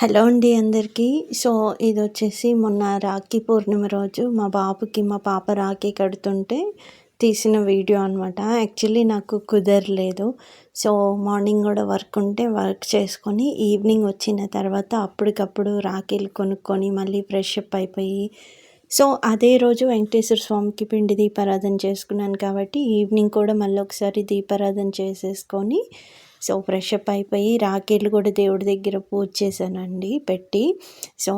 Hello అండి అందరికీ. So ఇది వచ్చేసి మొన్న రాఖీ పూర్ణిమ రోజు మా బాబుకి మా పాప రాఖీ కడుతుంటే తీసిన వీడియో అనమాట యాక్చువల్లీ నాకు కుదరలేదు. సో మార్నింగ్ కూడా వర్క్ ఉంటే వర్క్ చేసుకొని ఈవినింగ్ వచ్చిన తర్వాత అప్పటికప్పుడు రాఖీలు కొనుక్కొని మళ్ళీ ఫ్రెష్ అప్ అయిపోయి సో అదే రోజు వెంకటేశ్వర స్వామికి పిండి దీపారాధన చేసుకున్నాను కాబట్టి ఈవినింగ్ కూడా మళ్ళీ ఒకసారి దీపారాధన చేసేసుకొని సో ఫ్రెష్ అప్ అయిపోయి రాఖీలు కూడా దేవుడి దగ్గర పూజ చేశానండి పెట్టి. సో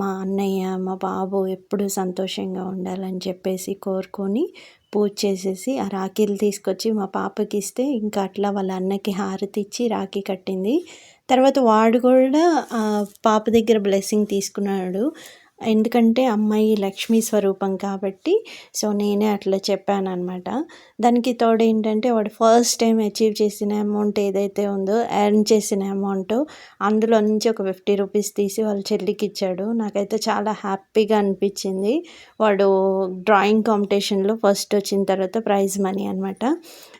మా అన్నయ్య మా బాబు ఎప్పుడు సంతోషంగా ఉండాలని చెప్పేసి కోరుకొని పూజ చేసేసి ఆ రాఖీలు తీసుకొచ్చి మా పాపకి ఇస్తే ఇంకా అట్లా వాళ్ళ అన్నకి హారతి ఇచ్చి రాఖీ కట్టింది. తర్వాత వాడు కూడా పాప దగ్గర బ్లెస్సింగ్ తీసుకున్నాడు. ఎందుకంటే అమ్మాయి లక్ష్మీ స్వరూపం కాబట్టి సో నేనే అట్లా చెప్పాను అనమాట దానికి తోడు ఏంటంటే వాడు ఫస్ట్ టైం అచీవ్ చేసిన అమౌంట్ ఏదైతే ఉందో ఎర్న్ చేసిన అమౌంట్ అందులో నుంచి ఒక ఫిఫ్టీ రూపీస్ తీసి వాళ్ళ చెల్లికి ఇచ్చాడు. నాకైతే చాలా హ్యాపీగా అనిపించింది. వాడు డ్రాయింగ్ కాంపిటీషన్లో ఫస్ట్ వచ్చిన తర్వాత ప్రైజ్ మనీ అనమాట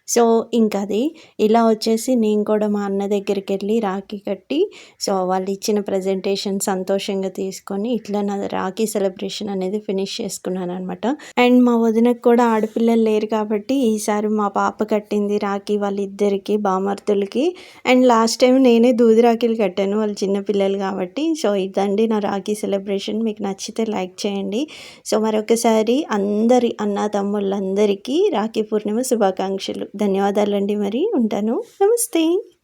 సో ఇంకా అది ఇలా వచ్చేసి నేను కూడా మా అన్న దగ్గరికి వెళ్ళి రాఖీ కట్టి సో వాళ్ళు ఇచ్చిన ప్రజెంటేషన్ సంతోషంగా తీసుకొని ఇట్లా నా రాఖీ సెలబ్రేషన్ అనేది ఫినిష్ చేసుకున్నాను అనమాట అండ్ మా వదినకు కూడా ఆడపిల్లలు లేరు కాబట్టి ఈసారి మా పాప కట్టింది రాఖీ వాళ్ళిద్దరికి బామర్తులకి అండ్ లాస్ట్ టైం నేనే దూది రాఖీలు కట్టాను వాళ్ళు చిన్నపిల్లలు కాబట్టి. సో ఇదండి నా రాఖీ సెలబ్రేషన్. మీకు నచ్చితే లైక్ చేయండి. సో మరొకసారి అందరి అన్న తమ్ముళ్ళందరికీ రాఖీ పూర్ణిమ శుభాకాంక్షలు. ధన్యవాదాలండి మరి. ఉంటాను. నమస్తే.